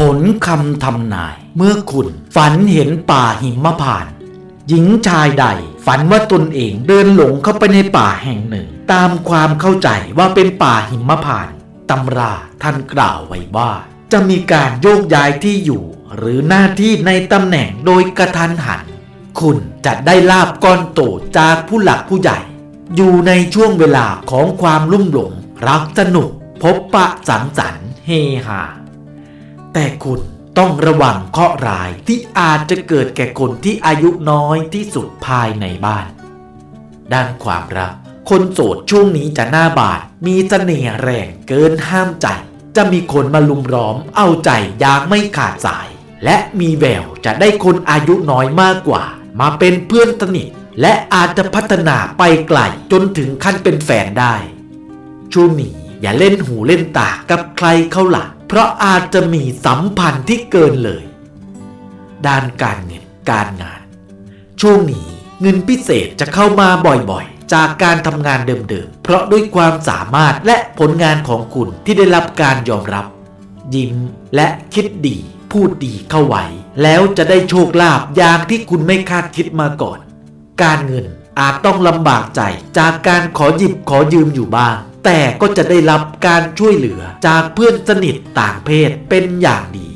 ผลคำทำนาย เมื่อคุณฝันเห็นป่าหิมพานต์หญิงชายใด ฝันว่าตนเองเดินหลงเข้าไปในป่าแห่งหนึ่ง ตามความเข้าใจว่าเป็นป่าหิมพานต์ตำราท่านกล่าวไว้ว่า จะมีการโยกย้ายที่อยู่ หรือหน้าที่ในตำแหน่งโดยกระทันหัน คุณจะได้ลาบก้อนโตจากผู้หลักผู้ใหญ่ อยู่ในช่วงเวลาของความลุ่มหลงรักสนุก พบปะสังสรรค์เฮฮา แต่คุณต้องระวังเคราะห์ร้ายที่อาจจะเกิดแก่คนที่อายุน้อยที่สุดภายในบ้าน ด้านความรัก คนโสดช่วงนี้จะหน้าบาด มีเสน่ห์แรงเกินห้ามใจ จะมีคนมาลุมล้อมเอาใจอย่างไม่ขาดสาย และมีแววจะได้คนอายุน้อยมากกว่า มาเป็นเพื่อนสนิทและอาจจะพัฒนาไปไกลจนถึงขั้นเป็นแฟนได้ ช่วงนี้อย่าเล่นหูเล่นตากับใครเข้าหลัก เพราะอาจจะมีสัมพันธ์ที่เกินเลย ด้านการเงินการงาน ช่วงนี้เงินพิเศษจะเข้ามาบ่อยๆ จากการทำงานเดิมๆ เพราะด้วยความสามารถและผลงานของคุณที่ได้รับการยอมรับ ยิ้มและคิดดี พูดดีเข้าไว้ แล้วจะได้โชคลาภอย่างที่คุณไม่คาดคิดมาก่อน การเงินอาจต้องลำบากใจจากการขอหยิบขอยืมอยู่บ้าง แต่ก็จะได้รับการช่วยเหลือจากเพื่อนสนิทต่างเพศเป็นอย่างดี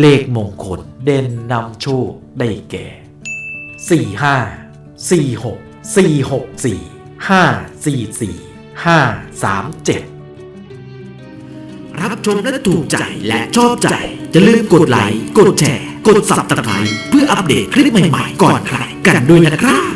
เลขมงคลเด่นนำโชคได้แก่ 4 5 4 6 4 6 4 5 4 4 5 3 7 รับชมและถูกใจและชอบใจ อย่าลืมกดไลค์ กดแชร์ กด subscribe เพื่ออัปเดตคลิปใหม่ๆ ก่อนใครกันด้วยนะครับ